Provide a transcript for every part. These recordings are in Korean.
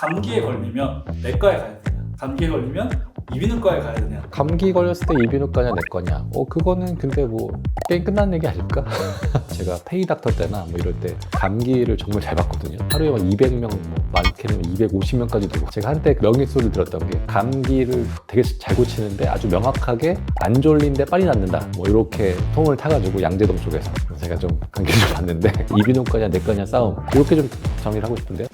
감기에 걸리면 내과에 가야 되냐? 감기에 걸리면 이비인후과에 가야 되냐? 감기 걸렸을 때 이비인후과냐 내 거냐? 어 그거는 근데 뭐 게임 끝난 얘기 아닐까? 제가 페이 닥터 때나 뭐 이럴 때 감기를 정말 잘 봤거든요. 하루에 막 200명, 뭐 많게는 250명까지 되고 제가 한때 명의 소리를 들었던 게 감기를 되게 잘 고치는데 아주 명확하게 안 졸린데 빨리 낫는다. 뭐 이렇게 통을 타가지고 양재동 쪽에서 제가 좀 감기를 좀 봤는데 이비인후과냐 내 거냐 싸움 이렇게 좀 정리를 하고 싶은데요.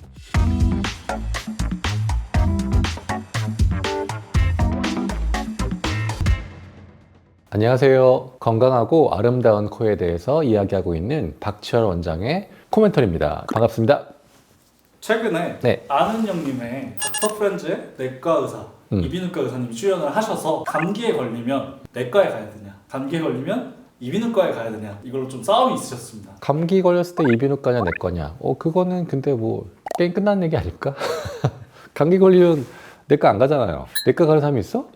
안녕하세요. 건강하고 아름다운 코에 대해서 이야기하고 있는 박치열 원장의 코멘터리입니다. 반갑습니다. 최근에 네. 아는 형님의 닥터 프렌즈의 내과 의사, 음. 이비인후과 의사님이 출연을 하셔서 감기에 걸리면 내과에 가야 되냐? 감기에 걸리면 이비인후과에 가야 되냐? 이걸로 좀 싸움이 있으셨습니다. 감기 걸렸을 때 이비인후과냐 내 거냐? 어 그거는 근데 뭐 게임 끝난 얘기 아닐까? 감기 걸리면 내과 안 가잖아요. 내과 가는 사람이 있어?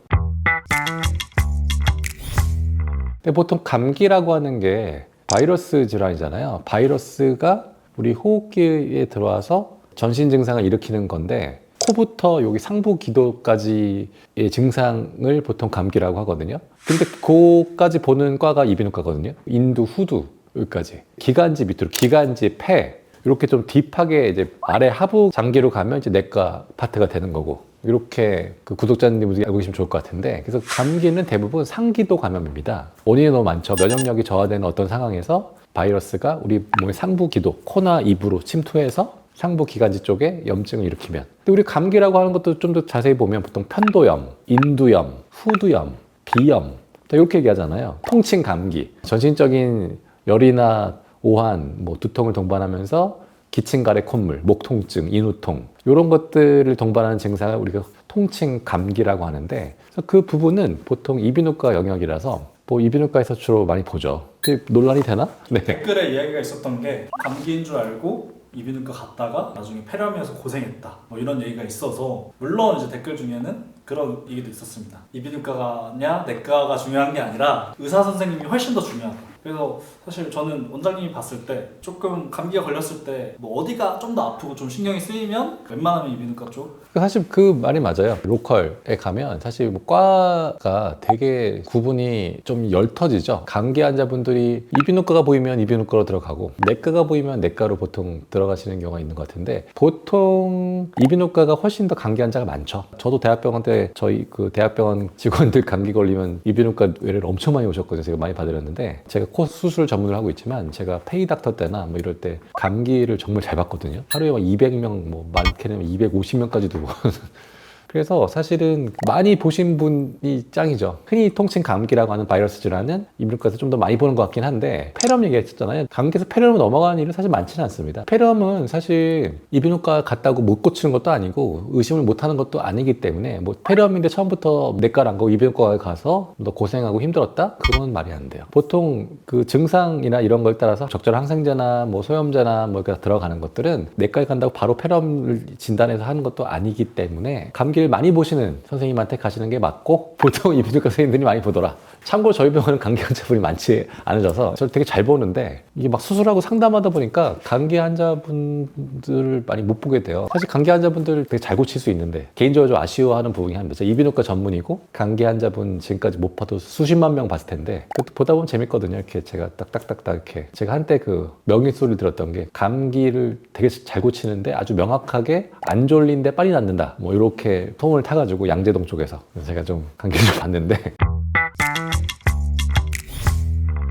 근데 보통 감기라고 하는 게 바이러스 질환이잖아요. 바이러스가 우리 호흡기에 들어와서 전신 증상을 일으키는 건데 코부터 여기 상부 기도까지의 증상을 보통 감기라고 하거든요. 근데 그까지 보는 과가 이비인후과거든요. 인두, 후두 여기까지 기관지 밑으로 기관지, 폐 이렇게 좀 딥하게 이제 아래 하부 장기로 가면 이제 내과 파트가 되는 거고 이렇게 그 구독자님들이 알고 계시면 좋을 것 같은데 그래서 감기는 대부분 상기도 감염입니다. 원인이 너무 많죠. 면역력이 저하되는 어떤 상황에서 바이러스가 우리 몸의 상부 기도, 코나 입으로 침투해서 상부 기관지 쪽에 염증을 일으키면. 근데 우리 감기라고 하는 것도 좀 더 자세히 보면 보통 편도염, 인두염, 후두염, 비염 또 이렇게 얘기하잖아요. 통칭 감기, 전신적인 열이나 오한, 뭐 두통을 동반하면서 기침가래 콧물, 목 통증, 인후통 이런 것들을 동반하는 증상을 우리가 통칭 감기라고 하는데 그 부분은 보통 이비인후과 영역이라서 뭐 이비인후과에서 주로 많이 보죠. 그게 논란이 되나? 네. 댓글에 이야기가 있었던 게 감기인 줄 알고 이비인후과 갔다가 나중에 폐렴이어서 고생했다. 뭐 이런 얘기가 있어서 물론 이제 댓글 중에는 그런 얘기도 있었습니다. 이비인후과가냐 내과가 중요한 게 아니라 의사 선생님이 훨씬 더 중요하다. 그래서 사실 저는 원장님이 봤을 때 조금 감기가 걸렸을 때 뭐 어디가 좀 더 아프고 좀 신경이 쓰이면 웬만하면 이비인후과 쪽 사실 그 말이 맞아요. 로컬에 가면 사실 뭐 과가 되게 구분이 좀 엷터지죠. 감기 환자분들이 이비인후과가 보이면 이비인후과로 들어가고 내과가 보이면 내과로 보통 들어가시는 경우가 있는 것 같은데 보통 이비인후과가 훨씬 더 감기 환자가 많죠. 저도 대학병원 때 저희 그 대학병원 직원들 감기 걸리면 이비인후과 의뢰를 엄청 많이 오셨거든요. 제가 많이 받으렸는데 제가 코 수술 전문을 하고 있지만 제가 페이 닥터 때나 뭐 이럴 때 감기를 정말 잘 봤거든요. 하루에 막 200명, 뭐 많게는 250명까지 두고. 그래서 사실은 많이 보신 분이 짱이죠. 흔히 통칭 감기라고 하는 바이러스 질환은 이비인후과에서 좀 더 많이 보는 것 같긴 한데 폐렴 얘기했었잖아요. 감기에서 폐렴으로 넘어가는 일은 사실 많지는 않습니다. 폐렴은 사실 이비인후과 갔다고 못 고치는 것도 아니고 의심을 못 하는 것도 아니기 때문에 뭐 폐렴인데 처음부터 내과를 안 가고 이비인후과에 가서 너 고생하고 힘들었다? 그건 말이 안 돼요. 보통 그 증상이나 이런 걸 따라서 적절한 항생제나 뭐 소염제나 뭐 이렇게 들어가는 것들은 내과에 간다고 바로 폐렴을 진단해서 하는 것도 아니기 때문에 감기 를 많이 보시는 선생님한테 가시는 게 맞고 보통 이비인후과 선생님들이 많이 보더라. 참고로 저희 병원은 감기 환자분이 많지 않으셔서 저를 되게 잘 보는데 이게 막 수술하고 상담하다 보니까 감기 환자분들을 많이 못 보게 돼요. 사실 감기 환자분들 되게 잘 고칠 수 있는데 개인적으로 좀 아쉬워하는 부분이. 제가 이비인후과 전문이고 감기 환자분 지금까지 못 봐도 수십만 명 봤을 텐데 그 보다 보면 재밌거든요. 이렇게 제가 딱딱딱딱 이렇게 제가 한때 그 명의 소리를 들었던 게 감기를 되게 잘 고치는데 아주 명확하게 안 졸린데 빨리 낫는다. 뭐 이렇게 통을 타가지고 양재동 쪽에서. 제가 좀 감기를 좀 봤는데.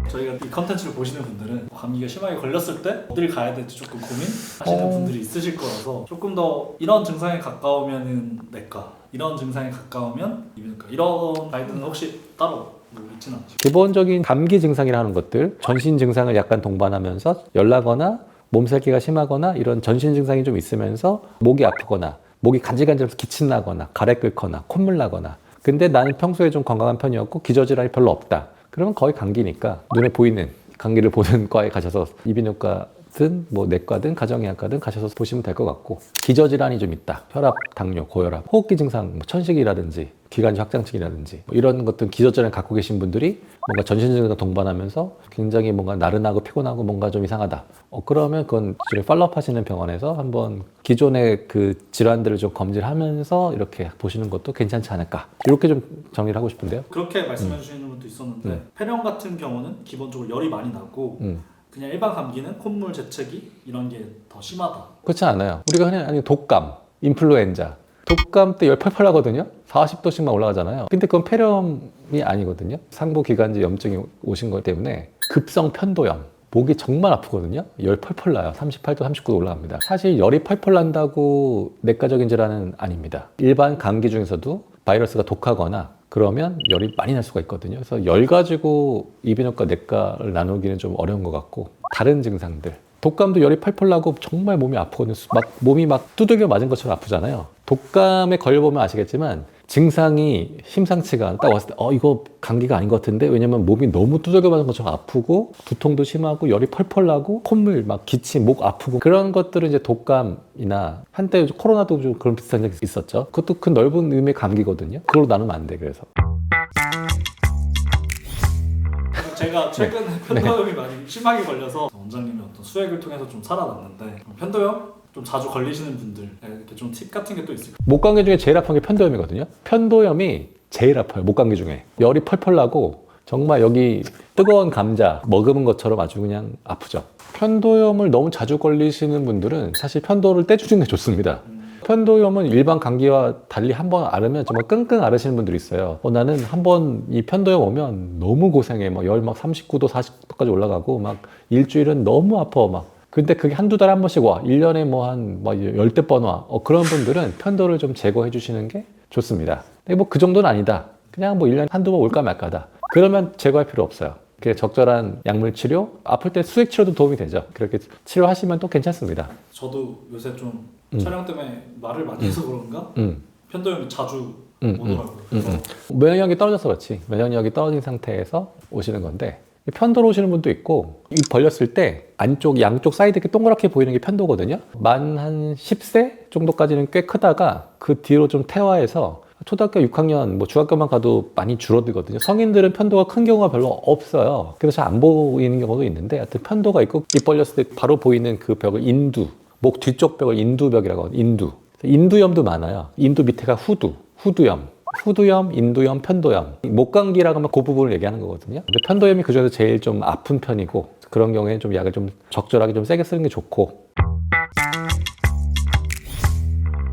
저희가 이 컨텐츠를 보시는 분들은 감기가 심하게 걸렸을 때 어딜 가야 될지 조금 고민하시는 어. 분들이 있으실 거라서 조금 더 이런 증상에 가까우면은 내과, 이런 증상에 가까우면 이비인후과 이런 가이드는 혹시 따로 뭐 있지는 기본적인 감기 증상이라는 것들, 전신 증상을 약간 동반하면서 열나거나 몸살기가 심하거나 이런 전신 증상이 좀 있으면서 목이 아프거나 목이 간질간질해서 기침 나거나 가래 끓거나 콧물 나거나 근데 나는 평소에 좀 건강한 편이었고 기저질환이 별로 없다. 그러면 거의 감기니까 눈에 보이는 감기를 보는 과에 가셔서 이비인후과든 뭐 내과든 가정의학과든 가셔서 보시면 될 것 같고 기저질환이 좀 있다. 혈압, 당뇨, 고혈압, 호흡기 증상, 뭐 천식이라든지 기관지 확장증이라든지 뭐 이런 것들 기저질환을 갖고 계신 분들이 뭔가 전신 증상과 동반하면서 굉장히 뭔가 나른하고 피곤하고 뭔가 좀 이상하다. 어, 그러면 그건 지금 팔로업 하시는 병원에서 한번 기존의 그 질환들을 좀 검진하면서 이렇게 보시는 것도 괜찮지 않을까. 이렇게 좀 정리를 하고 싶은데요. 그렇게 말씀해 주시는 분도 있었는데 음. 폐렴 같은 경우는 기본적으로 열이 많이 나고 음. 그냥 일반 감기는 콧물 재채기 이런 게 더 심하다. 그렇지 않아요. 우리가 흔히 아니 독감, 인플루엔자, 독감 때 열 펄펄 하거든요. 40도씩만 올라가잖아요. 근데 그건 폐렴이 아니거든요. 상부 기관지 염증이 오신 것 때문에 급성 편도염. 목이 정말 아프거든요. 열 펄펄 나요. 38도, 39도 올라갑니다. 사실 열이 펄펄 난다고 내과적인 질환은 아닙니다. 일반 감기 중에서도 바이러스가 독하거나 그러면 열이 많이 날 수가 있거든요. 그래서 열 가지고 이비인후과 내과를 나누기는 좀 어려운 것 같고 다른 증상들 독감도 열이 펄펄 나고 정말 몸이 아프거든요. 막 몸이 막 두들겨 맞은 것처럼 아프잖아요. 독감에 걸려보면 아시겠지만 증상이 심상치가 않아. 딱 왔을 때, 어, 이거 감기가 아닌 것 같은데? 왜냐면 몸이 너무 두들겨 맞은 것처럼 아프고, 두통도 심하고, 열이 펄펄 나고, 콧물, 막 기침, 목 아프고, 그런 것들은 이제 독감이나, 한때 코로나도 좀 그런 비슷한 적이 있었죠. 그것도 큰 넓은 의미의 감기거든요. 그걸로 나누면 안 돼, 그래서. 제가 최근에 편도염이 많이 심하게 걸려서 원장님의 어떤 수액을 통해서 좀 살아났는데 편도염 좀 자주 걸리시는 분들 이렇게 좀 팁 같은 게 또 있을까요? 목감기 중에 제일 아픈 게 편도염이거든요. 편도염이 제일 아파요. 목감기 중에. 열이 펄펄 나고 정말 여기 뜨거운 감자 먹은 것처럼 아주 그냥 아프죠. 편도염을 너무 자주 걸리시는 분들은 사실 편도를 떼주시는 게 좋습니다. 편도염은 일반 감기와 달리 한 번 앓으면 정말 끙끙 앓으시는 분들이 있어요. 어, 나는 한 번 이 편도염 오면 너무 고생해. 막 열 막 39도, 40도까지 올라가고 막 일주일은 너무 아파. 막 근데 그게 한두 달에 한 번씩 와. 1년에 뭐한 열대 번 와. 어, 그런 분들은 편도를 좀 제거해 주시는 게 좋습니다. 근데 뭐 그 정도는 아니다. 그냥 뭐 1년에 한두 번 올까 말까다. 그러면 제거할 필요 없어요. 그 적절한 약물 치료, 아플 때 수액 치료도 도움이 되죠. 그렇게 치료하시면 또 괜찮습니다. 저도 요새 좀 음. 촬영 때문에 말을 많이 해서 그런가 음. 편도염이 자주 음, 오더라고요. 음, 음. 면역력이 떨어져서 그렇지. 면역력이 떨어진 상태에서 오시는 건데 편도로 오시는 분도 있고 이 벌렸을 때 안쪽 양쪽 사이드 이렇게 동그랗게 보이는 게 편도거든요. 만 한 10세 정도까지는 꽤 크다가 그 뒤로 좀 퇴화해서 초등학교 6학년, 뭐 중학교만 가도 많이 줄어들거든요. 성인들은 편도가 큰 경우가 별로 없어요. 그래서 잘 안 보이는 경우도 있는데, 하여튼 편도가 있고 입 벌렸을 때 바로 보이는 그 벽을 인두, 목 뒤쪽 벽을 인두벽이라고 하거든요. 인두. 인두염도 많아요. 인두 밑에가 후두, 후두염. 후두염, 인두염, 편도염. 목감기라고 하면 그 부분을 얘기하는 거거든요. 근데 편도염이 그중에서 제일 좀 아픈 편이고 그런 경우에 좀 약을 좀 적절하게 좀 세게 쓰는 게 좋고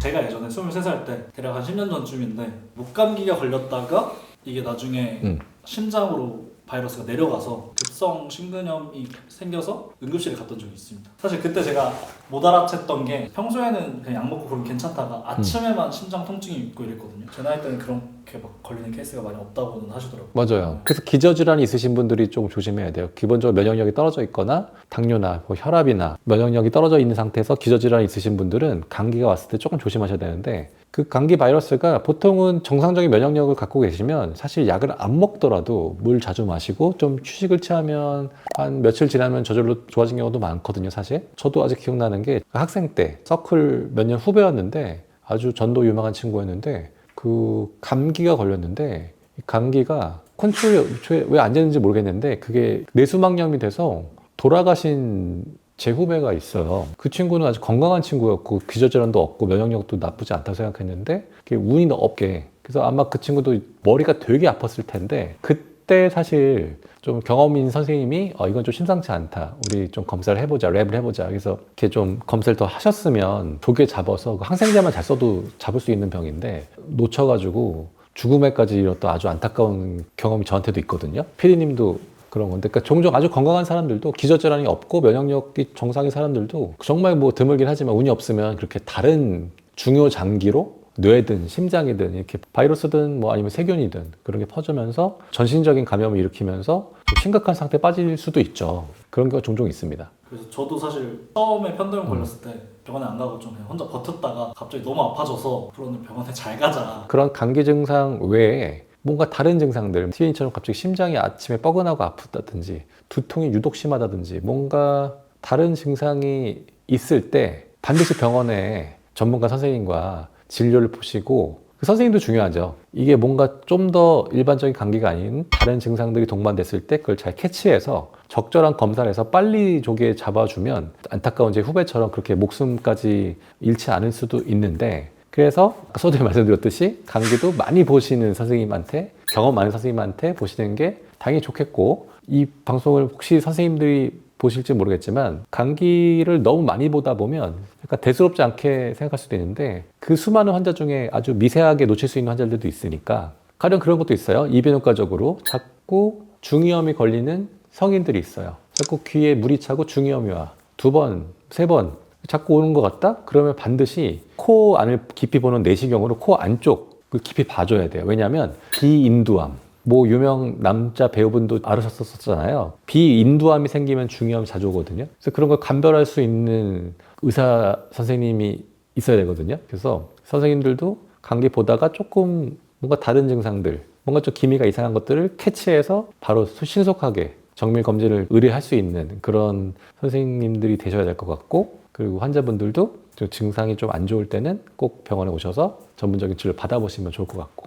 제가 예전에 23살 때 대략 한 10년 전쯤인데 목감기가 걸렸다가 이게 나중에 음. 심장으로 바이러스가 내려가서 급성 심근염이 생겨서 응급실에 갔던 적이 있습니다. 사실 그때 제가 못 알아챘던 게 평소에는 그냥 약 먹고 그러면 괜찮다가 아침에만 심장 통증이 있고 이랬거든요. 제 나이 때는 그 렇게 막 걸리는 케이스가 많이 없다고는 하시더라고요. 맞아요. 그래서 기저질환이 있으신 분들이 좀 조심해야 돼요. 기본적으로 면역력이 떨어져 있거나 당뇨나 뭐 혈압이나 면역력이 떨어져 있는 상태에서 기저질환이 있으신 분들은 감기가 왔을 때 조금 조심하셔야 되는데 그 감기 바이러스가 보통은 정상적인 면역력을 갖고 계시면 사실 약을 안 먹더라도 물 자주 마시고 좀 휴식을 취하면 한 며칠 지나면 저절로 좋아진 경우도 많거든요, 사실. 저도 아직 기억나는 게 학생 때 서클 몇 년 후배였는데 아주 전도 유망한 친구였는데 그 감기가 걸렸는데 이 감기가 컨트롤이 왜안 되는지 모르겠는데 그게 뇌수막염이 돼서 돌아가신 제 후배가 있어요. 그 친구는 아주 건강한 친구였고 기저질환도 없고 면역력도 나쁘지 않다고 생각했는데 그게 운이 없게 그래서 아마 그 친구도 머리가 되게 아팠을 텐데 그 때 사실 좀 경험인 선생님이 어, 이건 좀 심상치 않다. 우리 좀 검사를 해보자, 랩을 해보자. 그래서 이렇게 좀 검사를 더 하셨으면 조개 잡아서 그 항생제만 잘 써도 잡을 수 있는 병인데 놓쳐가지고 죽음에까지 이뤘던 아주 안타까운 경험이 저한테도 있거든요. 피디님도 그런 건데, 그러니까 종종 아주 건강한 사람들도 기저질환이 없고 면역력이 정상인 사람들도 정말 뭐 드물긴 하지만 운이 없으면 그렇게 다른 중요 장기로 뇌든 심장이든 이렇게 바이러스든 뭐 아니면 세균이든 그런 게 퍼지면서 전신적인 감염을 일으키면서 좀 심각한 상태에 빠질 수도 있죠. 그런 경우가 종종 있습니다. 그래서 저도 사실 처음에 편도염 걸렸을 때 병원에 안 가고 좀 그냥 혼자 버텼다가 갑자기 너무 아파져서 그러는 병원에 잘 가자. 그런 감기 증상 외에 뭔가 다른 증상들, 티엔처럼 갑자기 심장이 아침에 뻐근하고 아프다든지 두통이 유독 심하다든지 뭔가 다른 증상이 있을 때 반드시 병원에 전문가 선생님과 진료를 보시고 그 선생님도 중요하죠. 이게 뭔가 좀 더 일반적인 감기가 아닌 다른 증상들이 동반됐을 때 그걸 잘 캐치해서 적절한 검사를 해서 빨리 조기에 잡아주면 안타까운 제 후배처럼 그렇게 목숨까지 잃지 않을 수도 있는데 그래서 아까 서두에 말씀드렸듯이 감기도 많이 보시는 선생님한테 경험 많은 선생님한테 보시는 게 당연히 좋겠고 이 방송을 혹시 선생님들이 보실지 모르겠지만 감기를 너무 많이 보다 보면 약간 대수롭지 않게 생각할 수도 있는데 그 수많은 환자 중에 아주 미세하게 놓칠 수 있는 환자들도 있으니까 가령 그런 것도 있어요. 이비인후과적으로 자꾸 중이염이 걸리는 성인들이 있어요. 자꾸 귀에 물이 차고 중이염이 와 두 번, 세 번 자꾸 오는 것 같다? 그러면 반드시 코 안을 깊이 보는 내시경으로 코 안쪽 그 깊이 봐줘야 돼요. 왜냐하면 비인두암 뭐 유명 남자 배우분도 알으셨었잖아요. 비인두암이 생기면 중이염 자주 오거든요. 그래서 그런 걸 감별할 수 있는 의사 선생님이 있어야 되거든요. 그래서 선생님들도 감기 보다가 조금 뭔가 다른 증상들, 뭔가 좀 기미가 이상한 것들을 캐치해서 바로 신속하게 정밀 검진을 의뢰할 수 있는 그런 선생님들이 되셔야 될 것 같고 그리고 환자분들도 좀 증상이 좀 안 좋을 때는 꼭 병원에 오셔서 전문적인 치료를 받아보시면 좋을 것 같고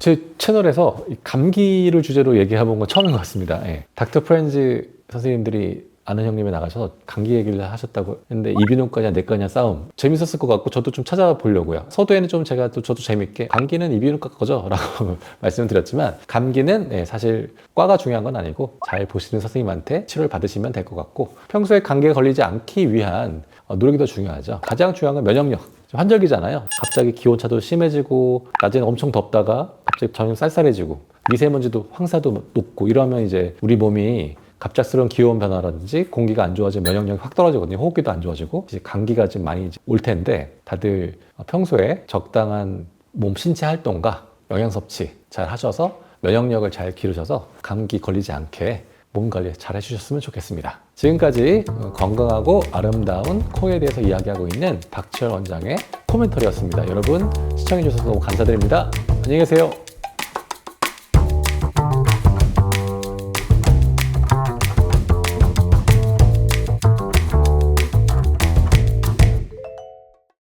제 채널에서 이 감기를 주제로 얘기해본 건 처음인 것 같습니다. 예. 닥터 프렌즈 선생님들이 아는 형님이 나가셔서 감기 얘기를 하셨다고 했는데 이비인후과냐 내과냐 싸움 재밌었을 것 같고 저도 좀 찾아보려고요. 서두에는 좀 제가 또 저도 재밌게 감기는 이비인후과 거죠 라고 말씀을 드렸지만 감기는 예, 사실 과가 중요한 건 아니고 잘 보시는 선생님한테 치료를 받으시면 될 것 같고 평소에 감기에 걸리지 않기 위한 어, 노력이 더 중요하죠. 가장 중요한 건 면역력. 환절기잖아요. 갑자기 기온차도 심해지고 낮에는 엄청 덥다가 갑자기 저녁 쌀쌀해지고 미세먼지도 황사도 높고 이러면 이제 우리 몸이 갑작스러운 기온 변화라든지 공기가 안 좋아지면 면역력이 확 떨어지거든요. 호흡기도 안 좋아지고 이제 감기가 좀 많이 올 텐데 다들 평소에 적당한 몸 신체 활동과 영양 섭취 잘 하셔서 면역력을 잘 기르셔서 감기 걸리지 않게 몸 관리 잘 해주셨으면 좋겠습니다. 지금까지 건강하고 아름다운 코에 대해서 이야기하고 있는 박지열 원장의 코멘터리였습니다. 여러분 시청해주셔서 너무 감사드립니다. 안녕히 계세요.